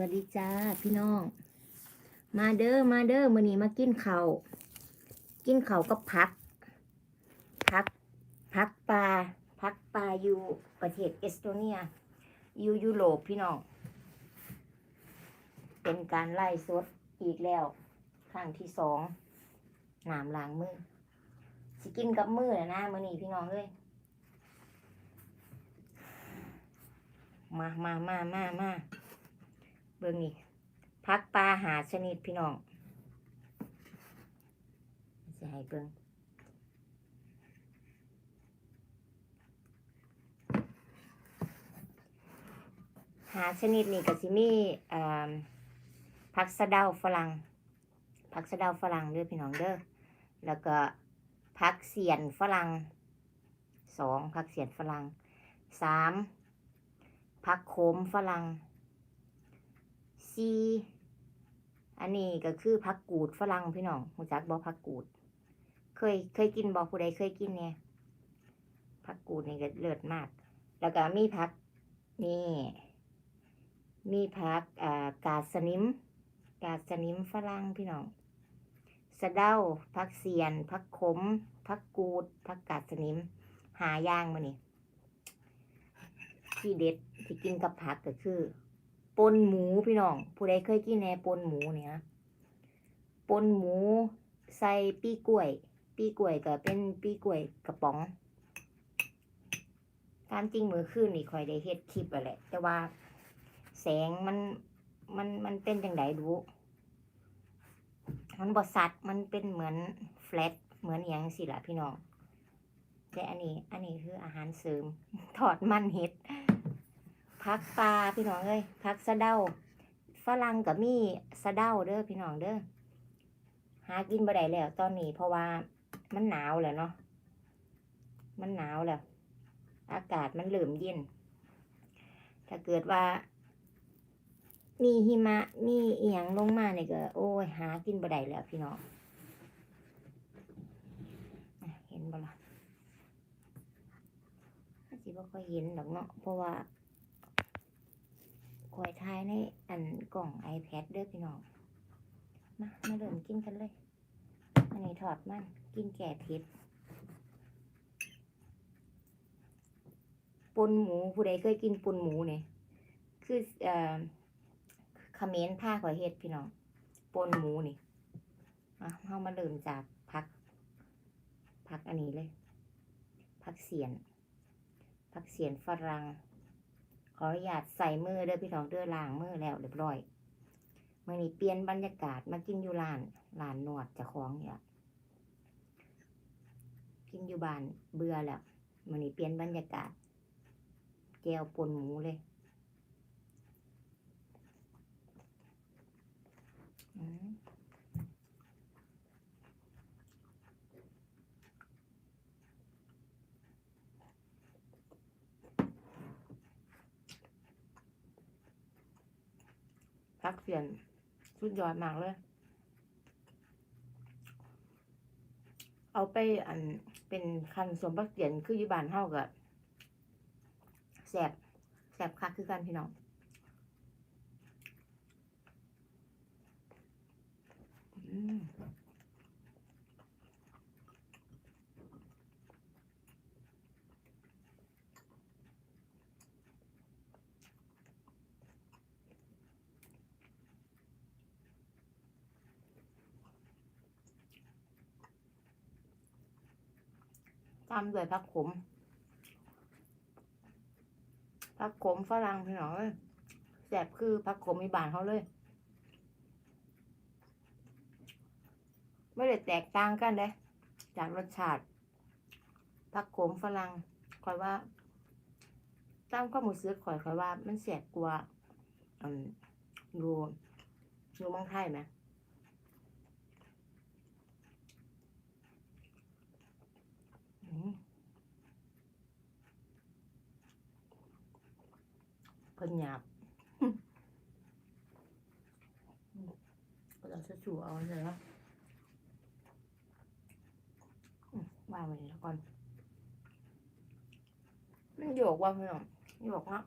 วัสดีจ้าพี่น้อง มาเด้อมาเด้อมื้อนี้มากินข้าวกินข้าวกับผักผักผักปลาผักปลาอยู่ประเทศเอสโตเนีย อยู่ยุโรปพี่น้อง เป็นการไล่สดอีกแล้วครั้งที่สองหน้ำล้างมือสิกินกับมือนะนะมื้อนี้พี่น้องเอ้ยมามามามามา บิ่งนี่พักปลาหาชนิดพี่น้องจะให้เบิ่งหาชนิดนี่ก็สิมีอ่าผักสะเดาฝรั่งผักสะเดาฝรั่งเด้อพี่น้องเด้อแล้วก็ผักเสียนฝรั่งสองผักเสียนฝรั่งสามผักโขมฝรั่ง ซีอันนี้ก็คือผักกูดฝรั่งพี่น้องหูจักบอผักกูด เคยเคยกินบอผู้ใดเคยกินเนี่ยผักกูดนี่ก็เลิศมาก แล้วก็มีผักนี่ มีผักอ่ากาสนิม กาสนิมฝรั่งพี่น้องสะเดาผักเสียนผักขมผักกูดผักกาสนิม หาย่างมานี่ที่เด็ดที่กินกับผักก็คือ ปนหมูพี่น้อง ผู้ใดเคยกินแหนปนหมูเนี่ยปนหมูใส่ปีกล้วย ปีกล้วยก็เป็นปีกล้วยกระป๋องตามจริงมือคืนนี่คอยได้เฮ็ดคลิปอะแหละ แต่ว่าแสงมันมันมันเป็นจังไดดูมันบอสัดมันเป็นเหมือนแฟลตเหมือนอหย่างสิล่ะพี่น้องแต่อันนี้ อันนี้คืออาหารเสริม ถอดมันเห็ด พักปลาพี่น้องเอ้ยพักสะเดาฝรั่งกับมีสะเดาเด้อพี่น้องเด้อหากินบ่ได้แล้วตอนนี้เพราะว่ามันหนาวแล้วเนาะมันหนาวแล้ว อากาศมันเริ่มเย็น ถ้าเกิดว่า มีหิมะมีเอียงลงมาเนี่ยก็ โอ้ยหากินบ่ได้แล้วพี่น้องเห็นบ่ล่ะอาจสิบ่ค่อยเห็นดอกเนาะเพราะว่า คอยทายในอันกล่อง iPad เด้อพี่น้อง มา มาเริ่มกินกันเลย อันนี้ถอดมัน กินแก่เผ็ดปนหมูผู้ใดเคยกินปนหมูเนี่ยคือเอ่อเขมรผ้าขอยเฮ็ดพี่น้องปนหมูนี่อะเฮามาเริ่มจากพัก พักอันนี้เลย พักเสียน พักเสียนฝรั่ง ขออนุญาตใส่มือเด้อพี่น้องเด้อล้างมือแล้วเรียบร้อยมื่อนี้เปลี่ยนบรรยากาศมากินอยู่ร้านร้านนวดจะคล้องเนี่ยกินอยู่บ้านเบื่อแล้วมื่อนี้เปลี่ยนบรรยากาศแกวปนหมูเลยอืม พักเสียนสุดยอดมากเลย เอาไปอันเป็นคันสมบักเสียนคืออยู่บ้านเฮาก็แสบแสบคักคือกันพี่น้องอืมามด้วยผักขมผักขมฝรั่งพี่น้องเอ้ยแสบคือผักขมมีบานเขาเลย ไม่ได้แตกต่างกันเลยจากรสชาติผักขมฝรั่งคอยว่าตามข้อมูลซื้อคอยคอยว่า มันแสบกว่าอืมอยู่อยู่เมืองไทยไหมอืม เพิ่นหยาบเราจะจู่เอาเลยนะวางไว้แล้วก่อนมันโยกว่าพี่องโยกนาะ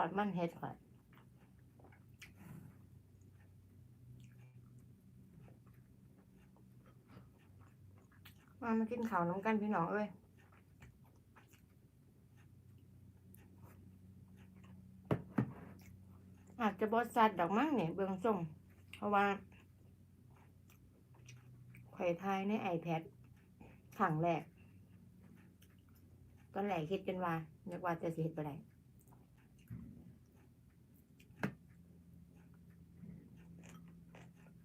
อดมันเฮ็ดข่อย มามากินข้าวน้ำกันพี่น้องเอ้ยอาจจะบอสัตว์ดอกมั้งเนี่ยเบื้องส่งเพราะว่าข่อยทายใน iPad ขังแรก ตอนแรกคิดกันว่านึกว่าจะเฮ็ดบ่ได้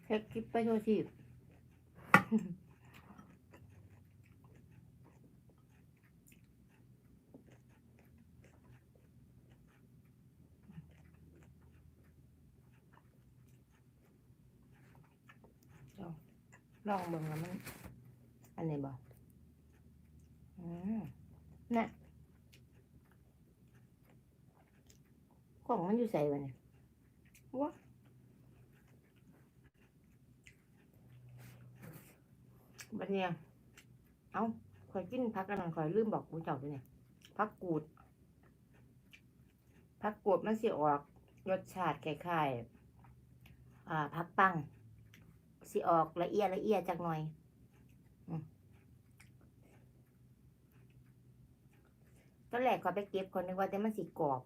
เฮ็ดคลิปไปโทษที ลองเบิ่งแล้วมันอันไหนบ่อืมน่ะกล่องมันอยู่ใส่วะเนี่ยว้าบัดเนี่ยเอาข่อยกินพักกันนั่นข่อยลืมบอกกูเจ้าไปเนี่ยพักกูดพักกูดมันสิออกรสชาติคล้ายๆอ่าพักปัง สิออกละเอียดละเอียดจักหน่อยอตอนแรกก็ไปเก็บคนนึกว่าแต่มันสิกรอบ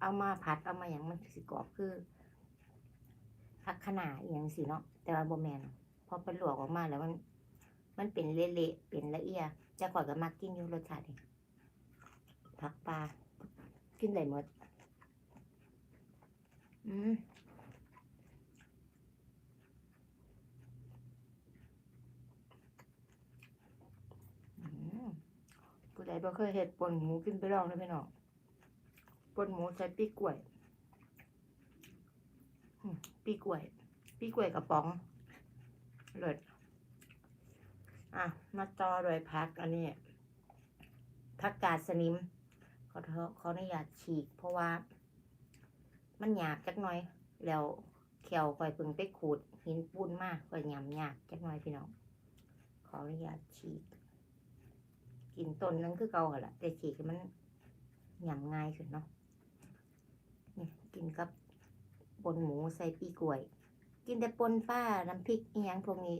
เอามาผัดเอามาอย่างมันสิกรอบคือผักขนาอย่างสิเนาะแต่ว่าโบแมนพอเป็นหลวกออกมาแล้วมัน มันเป็นเละๆเป็นละเอียดจะกอนก็มักกินอยู่รสชาติผักปลากินได้หมด อืม อืมผู้ใด บ่เคยเห็ดป่นหมูกินไปลองเลยพี่น้องป่นหมูใส่ปีกล้วยปีกล้วย ปีกล้วยกระป๋องเลิศอะ มาต่อด้วยพักอันนี้พักกาดสนิมขอโทษขออนุญาตฉีก เพราะว่า มันหยาบจักหน่อย แล้วเขียวคอยเพิ่งไปขูดหินปูนมากก็ยำยากจักหน่อยพี่น้องขออนุญาตฉีก กินต้นนั้นคือเก่าหั่นละแต่ฉีกมันหยำง่ายขึ้นเนาะนี่กินกับปนหมูใส่ปีกล้วย กินแต่ปนป้าน้ำพริกอีหยังพวกนี้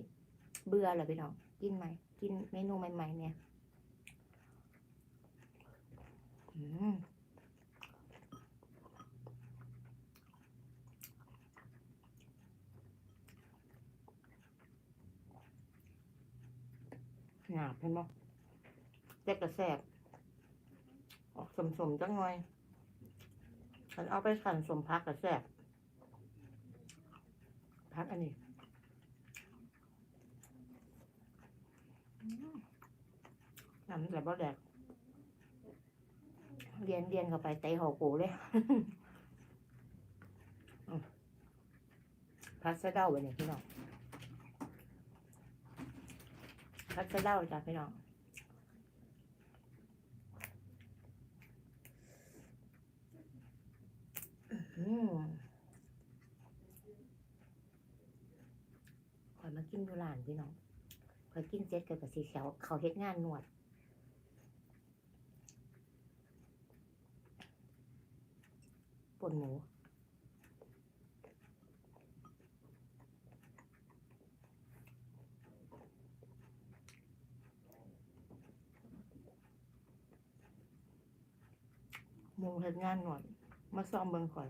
เบื่อเหรอพี่น้องกินไหมกินเมนูใหม่ ๆ เนี่ยอืมหนาบเห็นบ่ แต่กระแสบออกสมๆจังหน่อยฉันเอาไปสั่นสมพักกระแสบพักอันนี้น้ำแต่บ่แดกเรียนเรียนเข้าไปเตะหัวกูเลยพักสะเดาไปเนี่ยพี่น้องพักสะเดาจ้ะพี่น้อง อืม ข่อยมากินดูหลานพี่น้องข่อยกินเจ็ดเกิดกับสีเขียวเขาเฮ็ดงานนวดปนหมูหมูเฮ็ดงานนวดมาซ้อมเบิ่งข่อย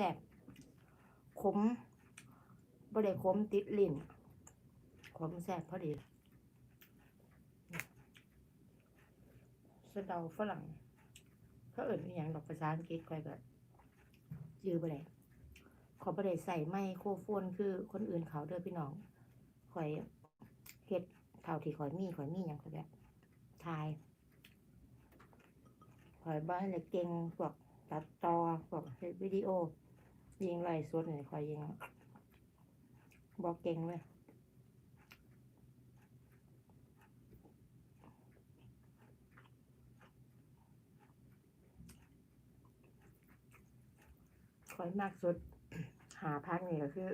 แซ่บขมบ่ได้ขมติดลิ้นขมแซ่บพอดีสะเดาฝรั่งเขาเอิ่นอย่างดอกภาษาอังกฤษข่อยก็จื้อบ่ได้ขอบ่ได้ใส่ไมโครโฟนคือคนอื่นเขาเด้อพี่น้องข่อยเฮ็ดเท่าที่ข่อยมีข่อยมีหยังแบบทายข่อยบ่ได้เก่งพวกตัดต่อพวกเฮ็ดวิดีโอ ยิงไล่สดเลยคอยยิงบอกเก่งเลยคอยมากสุด หาพักนี่ก็คือ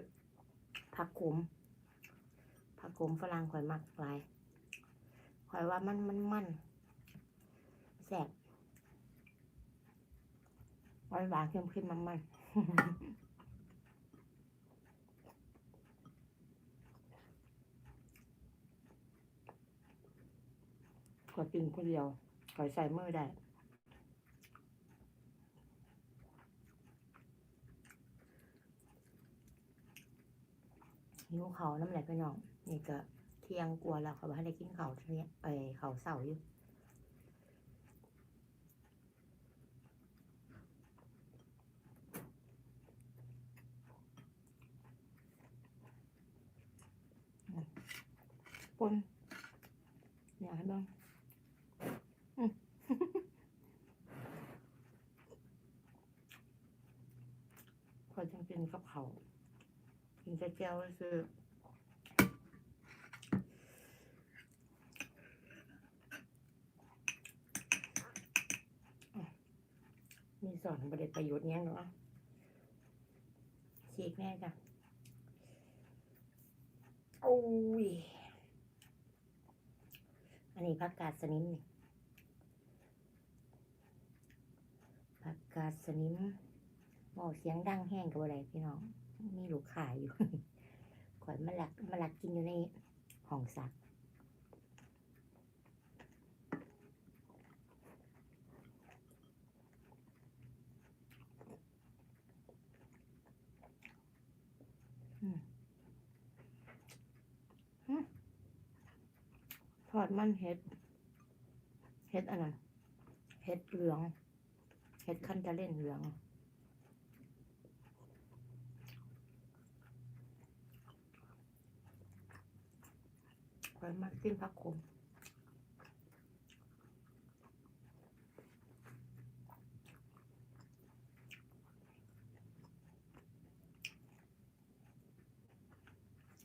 พักขมพักขมฝรั่งคอยมักหลายคอยว่ามันมันมันแสบหวานหวานเค็มเค็มมันมัน ขอยกินคนเดียวขอยใส่มือได้หิวเขาน้ำไหลไปน่อง นี่ก็เที่ยงกลัวแล้วเขาบอกให้ได้กินเขาเที่ยงเอ้ยเขาเสาร์อยู่ นอยากให้บ้างพอจังกินกับเขากินแต่แก้วซื้อมีสอนประเด็นประโยชน์เนี้ยเนาะฉีกแน่จ้ะโอ้ย อันนี้ ผักกาดสนิมนี่ผักกาดสนิมบอเสียงดังแห้งกับอะไรพี่น้องมีลูกขายอยู่ข่อยมาลักมาลักกินอยู่ในห้องซักว์ ท อดมันเห็ด เห็ดอันนั้นเห็ดเหลือง เห็ดคันจะเล่นเหลืองคอยมากินผักขม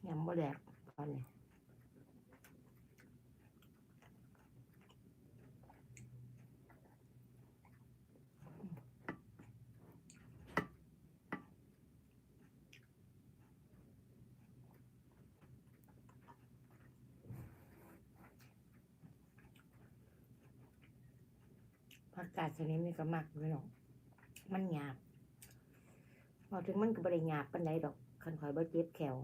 ยำบ่แดกตอนนี้ ผักกาดชนิดนี้ก็มักเลยหรอกมันหยาบพอถึงมันก็บริหยาบปันไดดอกคันคอยบ่เจ็บแขว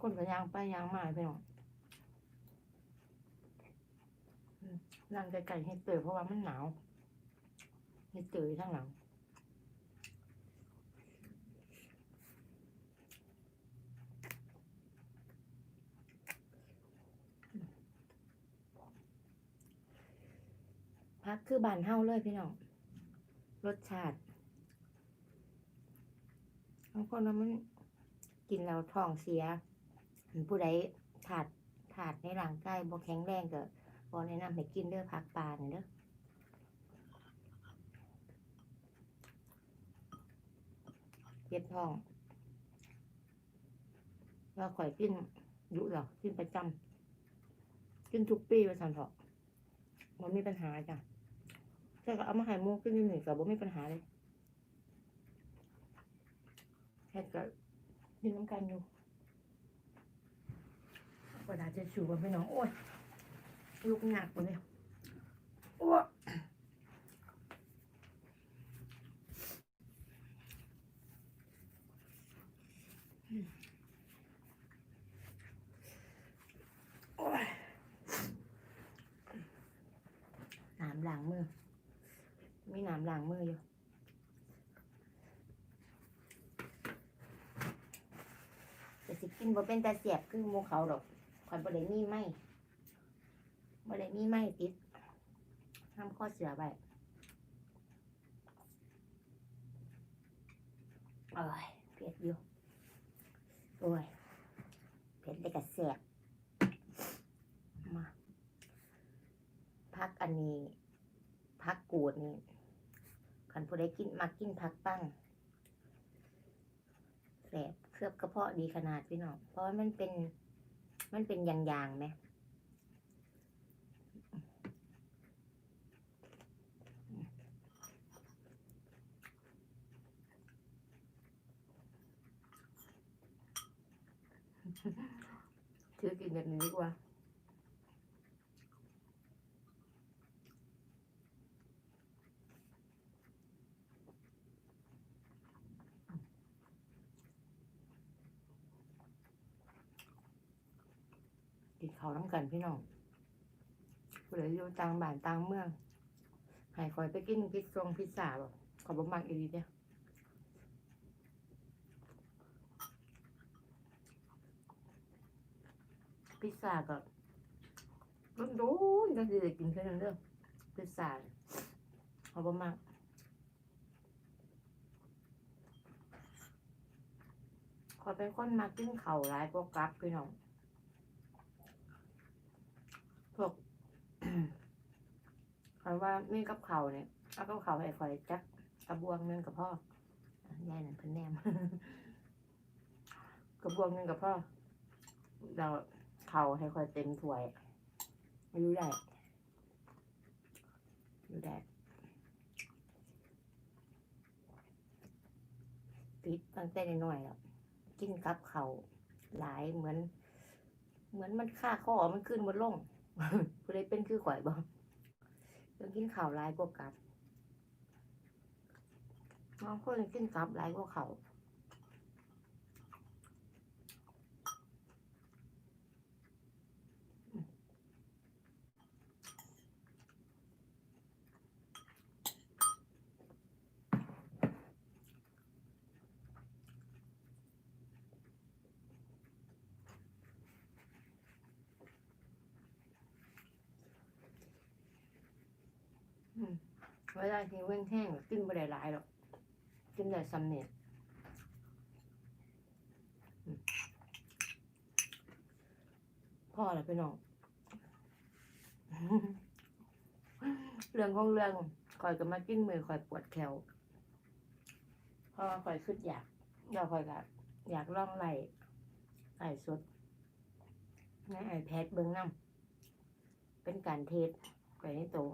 คนก็ยางไปยางมาไปหรอก นั่งไกลๆให้เตอเพราะว่ามันหนาวให้เตยู่ข้งหลังพักคือบานเฮาเลยพี่น้อง รสชาติบางคนว่ามันกินแล้วท้องเสียผู้ใดถาดถาดในร่างกายบ่แข็งแรงก็ พอแนะนำให้กินเด้อผักปลาเนี่ยเด้อเจ็บท้องว่าข่อยกินอยู่หรอกกินประจำกินทุกปีว่าสันเถาะมันมีปัญหาจ้ะแต่ก็เอามาห้หมูกินนิดหนึ่งกับบ่มีปัญหาเลยแค่ก็กินน้ำกันอยู่กระดาษจะชูกันพี่น้องโอ้ย ลูกหนักกว่าเนี่ยอ้วกโอ้ยน้ำล้างมือ มีน้ำล้างมืออยู่แต่สิกินบ่เป็นตาเสียบคือหมูเขาดอกคอยบ่ได้มีไหม บ่ได้มีไม้ติดทำข้อเสือไปโอ้ยเผ็ดอยู่โอ้ยเผ็ดได้กระแสบมาพักอันนี้พักกูดนี่คันผู้ใดกินมากินพักปั้งแสบเคลือบกระเพาะดีขนาดพี่น้องเพราะว่ามันเป็น มันเป็นยางๆไหม ถือกินแบบนี้ดีกว่ากินข้าวน้ำกันพี่น้องผู้ใดอยู่ต่างบ้านต่างเมืองให้คอยไปกินพิซซงพิซซ่าบ่ขอบมักอีหลีเด้อ พิซซ่าก็รุ่นดูนก็คือได้กินแค่นั้นเด้อพิซซ่าขอบมักขอยเป็นคนมากินเข้าวหลายกว่ากลับพี่น้องพวกคอยว่ามีกับเข่าเนี่ยเอากับเข่าวให้คอยจักกระบวงหนึงกับพ่อยายนั่นเพิ่นแนมกระบวงหนึงกับพ่อเรา ขาวให้คอยเต็มถ้วยไม่รู้ได้รู้ได้ติดตั้งแต่น้อยแล้วกินกับเขาหลายเหมือน เหมือนมันค่าข้อมันขึ้นบนลงผู้ใดเป็นคือข่อยบ่ต้องกินข้าวหลายกว่ากับบางคนกินกับหลายกว่าเขาว เวลาที่เว้งแห้งก็กินบ่ได้หลายหรอกกินได้ซ้ำเนี่ยพ่อแล้วพี่น้องเรื่องของเรื่องคอยก็มากินมือคอยปวดแขวเพราะว่าคอยขึ้นอยากอยาคอยก็อยากล่องไหลไหลสดในไอแพดเบิ้องน้ำเป็นการเทสไปในโตว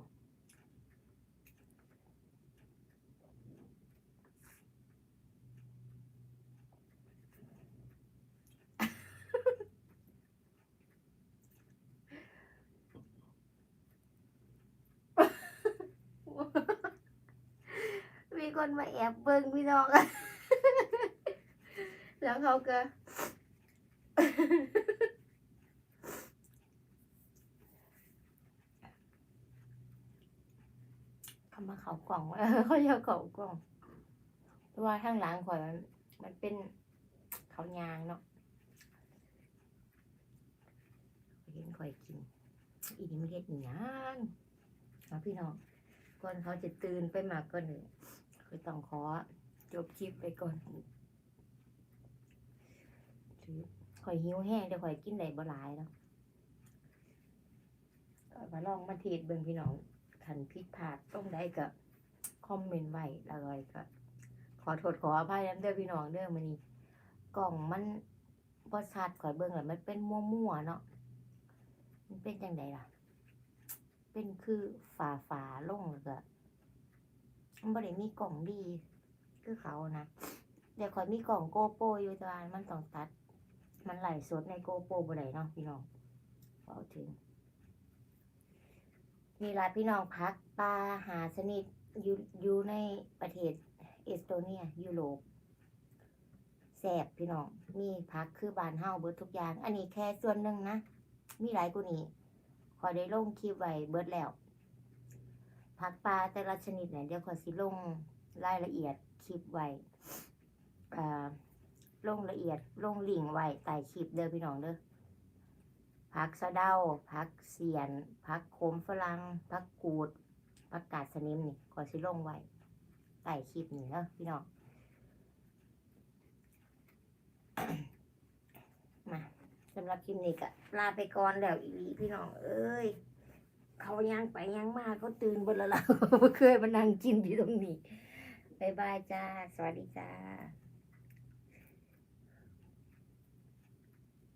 มี คนมาแอบเบิ่งพี่น้องแล้วเขาก็เขามาเขากล่องเออเขาจะเขากล่องเพราะว่าข้างหลังข่อยมันมันเป็นเขายางเนาะข่อยเห็นข่อยกินอีนี่ไม่เห็ดอีหยังเอพี่น้องก่อนเขาจะตื่นไปมากก็หนึ่ง คือต้องขอจบคลิปไปก่อนข่อยหิวแห้งเดี๋ยวข่อยกินได้บ่หลายแล้วก็มาลองมาเทศเบิ่งพี่น้องขันผิดพลาดต้องได้ก็คอมเมนต์ไว้แล้วก็ขอโทษขออภัยนำเด้อพี่น้องเด้อมื้อนี้กล่องมันบ่ชัดข่อยเบิ่งแล้วมันเป็นมั่วๆเนาะมันเป็นจังไดล่ะ เป็นคือฝาฝาลงแล้วก็ มันบ่ได้มีกล่องดี คือเขานะเดี๋ยวคอยมีกล่องโกโปรอยู่ต่ว่ามันต้องตัด มันไหลสดในโกโปรบ่ได้เนาะพี่น้องเอาถึงนี่ล่ะพี่น้องพักปลาหาชนิดอยู่อยู่ในประเทศเอสโตเนียยุโรปแซ่บพี่น้อง มีพักคือบานเฮาเบิดทุกอย่าง อันนี้แค่ส่วนหนึ่งนะ มีหลายกว่านี้ขอยได้ลงคลิปไว้เบิดแล้ว ผักปลาแต่ละชนิดเนี่ยเดี๋ยวขอสิลงรายละเอียดคลิปไว้อ่าลงละเอียดลงลิงไว้ใต้คลิปเด้อพี่น้องเด้อผักสะเดาผักเสียนผักโขมฝรั่งผักกูดผักกาดสนิมนี่ขอสิลงไว้ใต้คลิปนี่เด้อพี่น้องมาสำหรับคลิปนี้ก็ลาไปก่อนแล้วอีพี่น้องเอ้ย เขายังไปยังมาเขาตื่นบนละเราเคยมานั่งกินอยู่ตรงนี้บายบายจ้า สวัสดีจ้า